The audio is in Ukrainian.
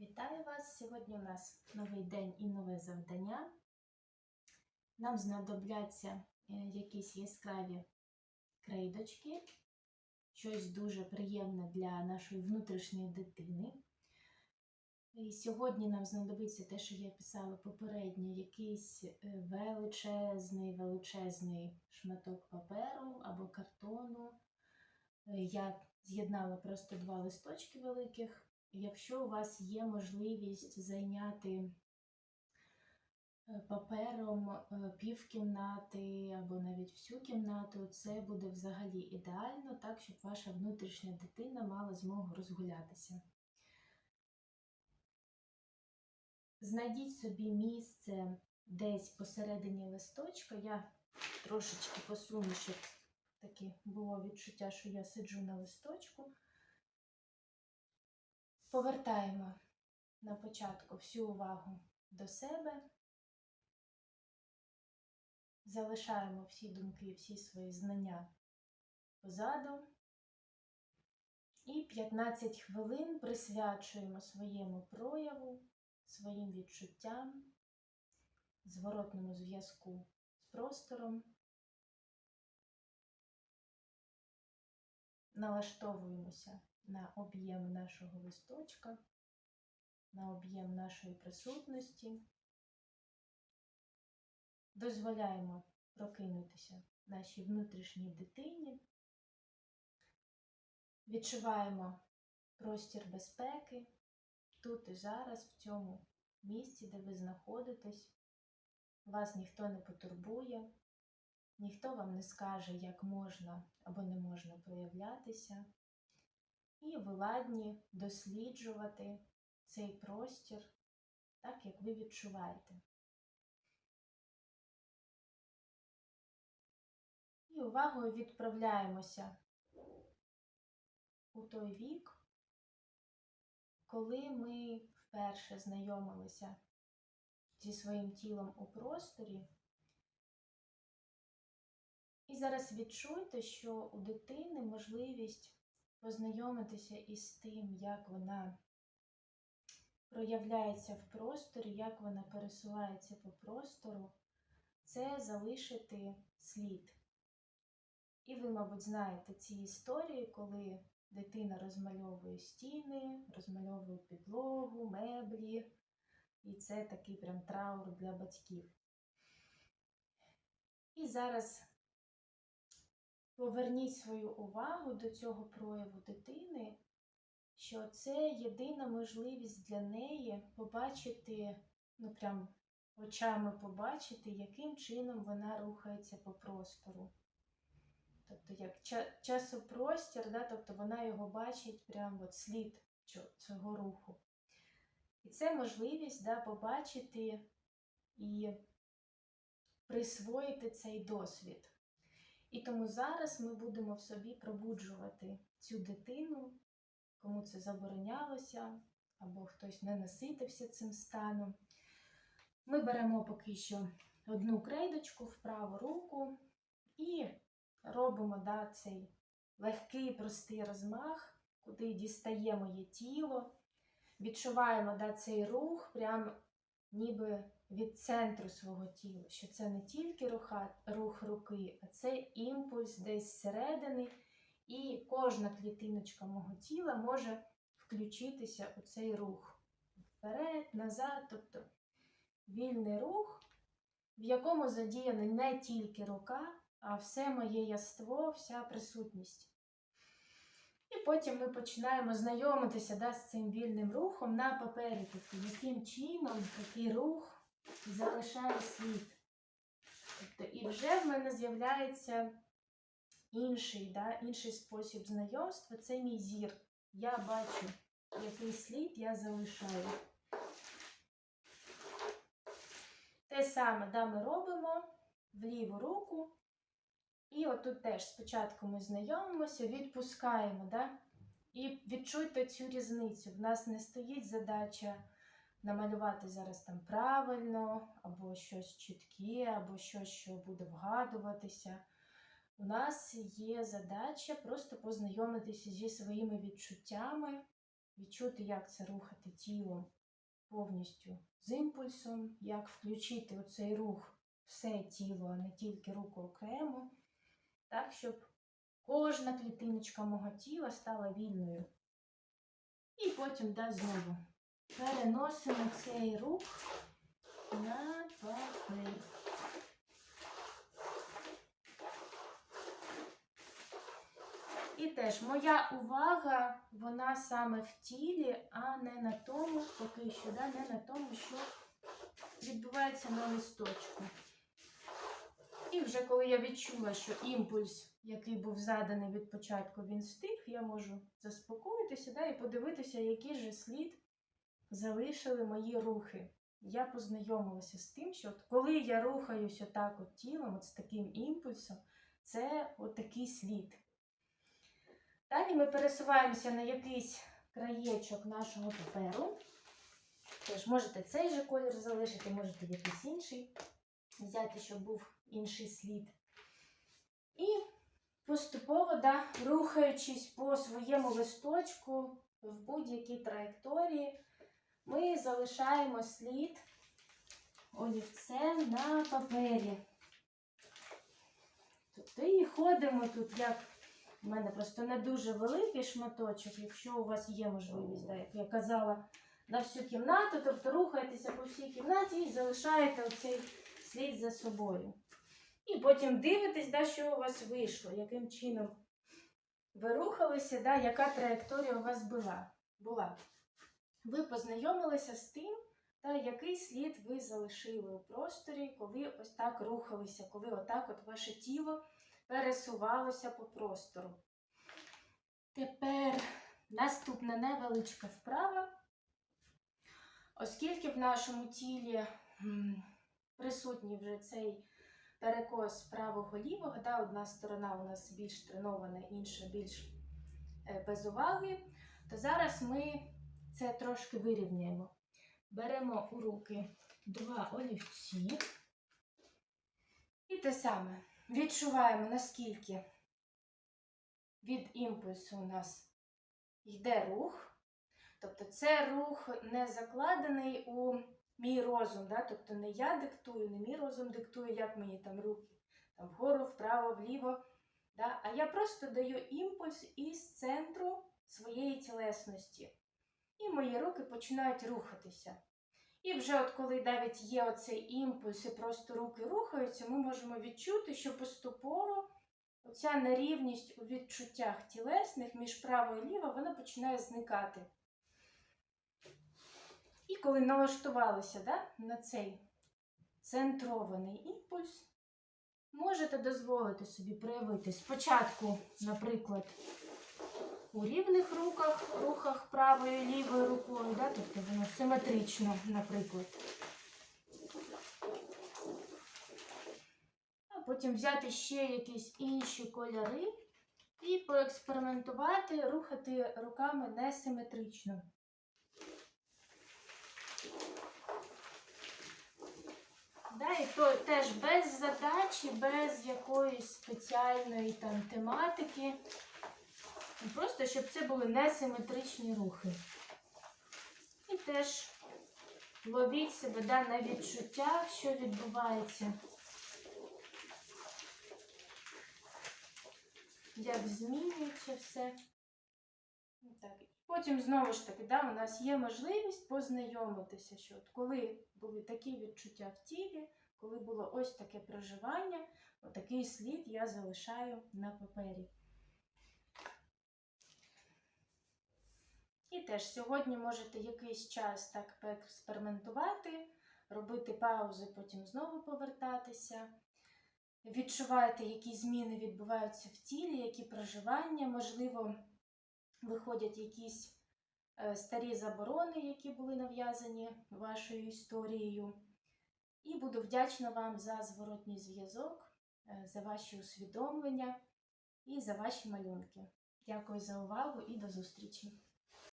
Вітаю вас! Сьогодні у нас новий день і нове завдання. Нам знадобляться е, якісь яскраві крейдочки, щось дуже приємне для нашої внутрішньої дитини. І сьогодні нам знадобиться те, що я писала попередньо, якийсь е, величезний, величезний шматок паперу або картону. Е, Я з'єднала просто два листочки великих. Якщо у вас є можливість зайняти е, папером е, півкімнати або навіть всю кімнату, це буде взагалі ідеально, так, щоб ваша внутрішня дитина мала змогу розгулятися. Знайдіть собі місце десь посередині листочка. Я трошечки посуну, щоб таке було відчуття, що я сиджу на листочку. Повертаємо на початку всю увагу до себе, залишаємо всі думки, всі свої знання позаду. І 15 хвилин присвячуємо своєму прояву, своїм відчуттям, зворотному зв'язку з простором. Налаштовуємося на об'єм нашого листочка, на об'єм нашої присутності. Дозволяємо прокинутися нашій внутрішній дитині. Відчуваємо простір безпеки тут і зараз, в цьому місці, де ви знаходитесь. Вас ніхто не потурбує, ніхто вам не скаже, як можна або не можна проявлятися. І ви досліджувати цей простір так, як ви відчуваєте. І увагою відправляємося у той вік, коли ми вперше знайомилися зі своїм тілом у просторі. І зараз відчуйте, що у дитини можливість познайомитися із тим, як вона проявляється в просторі, як вона пересувається по простору, це залишити слід. І ви, мабуть, знаєте ці історії, коли дитина розмальовує стіни, розмальовує підлогу, меблі, і це такий прям траур для батьків. І зараз Поверніть свою увагу до цього прояву дитини, що це єдина можливість для неї побачити, ну прям очами побачити, яким чином вона рухається по простору. Тобто, як часопростір, да, тобто вона його бачить прям от слід цього руху. І це можливість да, побачити і присвоїти цей досвід. І тому зараз ми будемо в собі пробуджувати цю дитину, кому це заборонялося, або хтось не наситився цим станом. Ми беремо поки що одну крейдочку в праву руку і робимо да, цей легкий, простий розмах, куди дістає моє тіло. Відчуваємо да, цей рух, прям ніби від центру свого тіла, що це не тільки руха, рух руки, а це імпульс десь зсередини, і кожна клітиночка мого тіла може включитися у цей рух. Вперед, назад, тобто вільний рух, в якому задіяна не тільки рука, а все моє яство, вся присутність. І потім ми починаємо знайомитися да, з цим вільним рухом на папері, тобто яким чином такий рух залишає слід. Тобто, і вже в мене з'являється інший, да, інший спосіб знайомства це мій зір. Я бачу, який слід я залишаю. Те саме да, ми робимо в ліву руку. І отут теж спочатку ми знайомимося, відпускаємо, да? і відчуйте цю різницю. В нас не стоїть задача намалювати зараз там правильно, або щось чітке, або щось, що буде вгадуватися. У нас є задача просто познайомитися зі своїми відчуттями, відчути, як це рухати тілом повністю з імпульсом, як включити оцей рух все тіло, а не тільки руку окремо, так, щоб кожна клітиночка мого тіла стала вільною. І потім да, знову переносимо цей рух на папір. І теж моя увага, вона саме в тілі, а не на тому, поки що, да, не на тому, що відбувається на листочку. І вже коли я відчула, що імпульс, який був заданий від початку, він стих, я можу заспокоїтися да, і подивитися, який же слід залишили мої рухи. Я познайомилася з тим, що от коли я рухаюся так от тілом, от з таким імпульсом, це от такий слід. Далі ми пересуваємося на якийсь краєчок нашого паперу. Тож можете цей же колір залишити, можете якийсь інший взяти, щоб був інший слід. І поступово, да, рухаючись по своєму листочку в будь-якій траєкторії, ми залишаємо слід олівцем на папері. Тобто і ходимо тут, як у мене просто не дуже великий шматочок, якщо у вас є можливість, да, як я казала, на всю кімнату, тобто рухаєтеся по всій кімнаті і залишаєте оцей слід за собою. І потім дивитесь, да, що у вас вийшло, яким чином ви рухалися, да, яка траєкторія у вас була. Ви познайомилися з тим, та який слід ви залишили у просторі, коли ось так рухалися, коли отак от ваше тіло пересувалося по простору. Тепер наступна невеличка вправа. Оскільки в нашому тілі присутній вже цей перекос правого лівого, да, одна сторона у нас більш тренована, інша більш е, без уваги, то зараз ми це трошки вирівняємо. Беремо у руки два олівці. І те саме відчуваємо, наскільки від імпульсу у нас йде рух. Тобто це рух не закладений у мій розум. Да? Тобто не я диктую, не мій розум диктує, як мені там руки там вгору, вправо, вліво. Да? А я просто даю імпульс із центру своєї тілесності. І мої руки починають рухатися. І вже от коли навіть є оцей імпульс і просто руки рухаються, ми можемо відчути, що поступово оця нерівність у відчуттях тілесних між право і ліво, вона починає зникати. І коли налаштувалися да, на цей центрований імпульс, можете дозволити собі проявити спочатку, наприклад, у рівних руках, рухах правою і лівою рукою, да, тобто воно симетрично, наприклад. А потім взяти ще якісь інші кольори і поекспериментувати, рухати руками несиметрично. Да, і то теж без задачі, без якоїсь спеціальної там тематики. Просто щоб це були несиметричні рухи. І теж ловіть себе да, на відчуттях, що відбувається. Як змінюється все. Так. Потім, знову ж таки, да, у нас є можливість познайомитися, що от коли були такі відчуття в тілі, коли було ось таке проживання, отакий слід я залишаю на папері. І теж сьогодні можете якийсь час так поекспериментувати, робити паузи, потім знову повертатися. Відчуваєте, які зміни відбуваються в тілі, які проживання, можливо, виходять якісь е, старі заборони, які були нав'язані вашою історією. І буду вдячна вам за зворотній зв'язок, е, за ваші усвідомлення і за ваші малюнки. Дякую за увагу і до зустрічі!